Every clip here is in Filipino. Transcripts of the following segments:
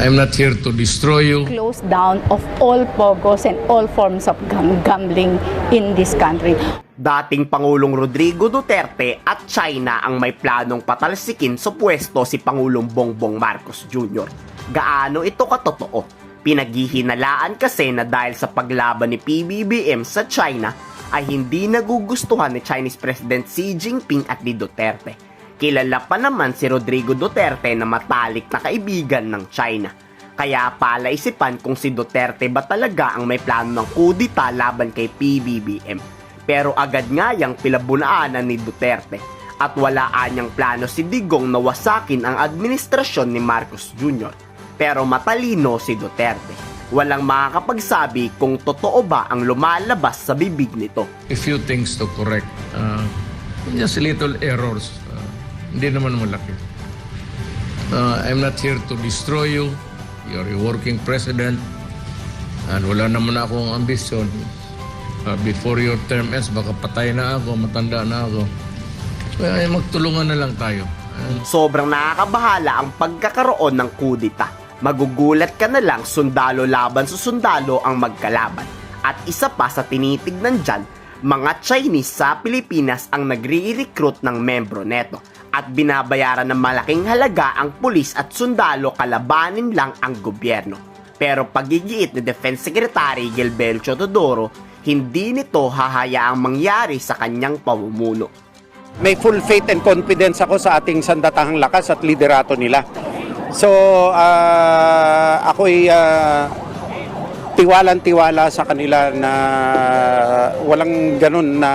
I'm not here to destroy you. close down of all pogos and all forms of gam- gambling in this country. Dating Pangulong Rodrigo Duterte at China ang may planong patalsikin sa pwesto si Pangulong Bongbong Marcos Jr. Gaano ito katotoo? Pinaghihinalaan kasi na dahil sa paglaban ni PBBM sa China ay hindi nagugustuhan ni Chinese President Xi Jinping at ni Duterte. Kilala pa naman si Rodrigo Duterte na matalik na kaibigan ng China. Kaya palaisipan kung si Duterte ba talaga ang may plano ng kudita laban kay PBBM. Pero agad nga yang pilabunaanan ni Duterte at wala anyang plano si Digong na wasakin ang administrasyon ni Marcos Jr. Pero matalino si Duterte. Walang makakapagsabi kung totoo ba ang lumalabas sa bibig nito. A few things to correct. Uh, just little errors. Uh, hindi naman malaki. Uh, I'm not here to destroy you. You're a working president. And wala naman akong ambisyon. Uh, before your term ends, baka patay na ako, matanda na ako. Kaya magtulungan na lang tayo. And Sobrang nakakabahala ang pagkakaroon ng kudita. Magugulat ka na lang sundalo laban sa sundalo ang magkalaban. At isa pa sa tinitignan dyan, mga Chinese sa Pilipinas ang nagre-recruit ng membro neto at binabayaran ng malaking halaga ang pulis at sundalo kalabanin lang ang gobyerno. Pero pagigiit ni Defense Secretary Gilberto Todoro, hindi nito hahayaang mangyari sa kanyang pamumuno. may full faith and confidence ako sa ating sandatahang lakas at liderato nila. So, ah, ako'y ah, tiwalang-tiwala sa kanila na walang ganun na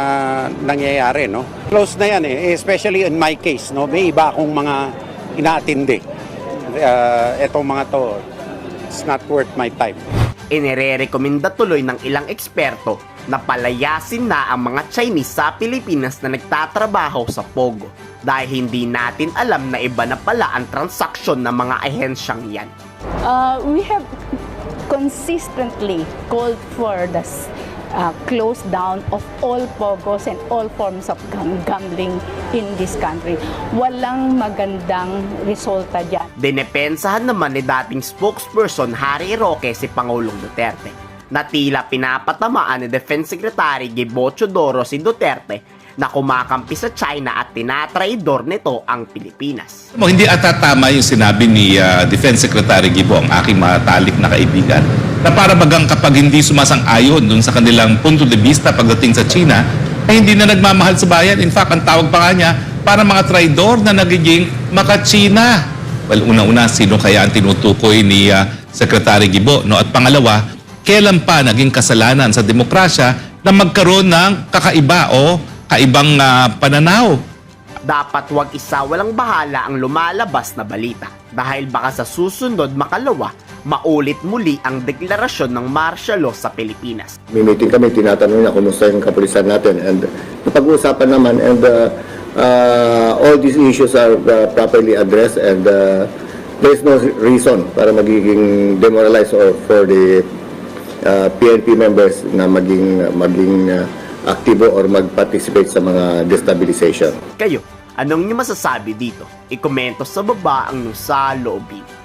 nangyayari, no? Close na yan eh, especially in my case, no? May iba akong mga inaatindi. Ah, etong mga to, it's not worth my time. Inirerekomenda tuloy ng ilang eksperto na palayasin na ang mga Chinese sa Pilipinas na nagtatrabaho sa Pogo dahil hindi natin alam na iba na pala ang transaksyon ng mga ahensyang yan. Uh, we have consistently called for the uh, close down of all pogos and all forms of gam- gambling in this country. Walang magandang resulta dyan. Dinepensahan naman ni dating spokesperson Harry Roque si Pangulong Duterte na tila pinapatamaan ni Defense Secretary Gibo Chodoro si Duterte na kumakampi sa China at tinatraidor nito ang Pilipinas. Mo, hindi ata tama yung sinabi ni ah, Defense Secretary Gibo, ang aking matalik na kaibigan, na para bagang kapag hindi sumasang-ayon dun sa kanilang punto de vista pagdating sa China, ay hindi na nagmamahal sa bayan. In fact, ang tawag pa niya, para mga traidor na nagiging maka-China. Well, una-una, sino kaya ang tinutukoy ni ah, Secretary Gibo? No? At pangalawa, kailan pa naging kasalanan sa demokrasya na magkaroon ng kakaiba o kaibang ah, pananaw? Dapat wag isa walang bahala ang lumalabas na balita. Dahil baka sa susunod makalawa maulit muli ang deklarasyon ng martial law sa Pilipinas. may meeting kami, tinatanong niya kumusta yung kapulisan natin. And napag-uusapan naman and uh, uh, all these issues are uh, properly addressed and uh, there is no reason para magiging demoralized or for the uh, PNP members na maging maging uh, aktibo or mag-participate sa mga destabilization. Kayo, anong niyo masasabi dito? I-komento sa baba ang sa loobin.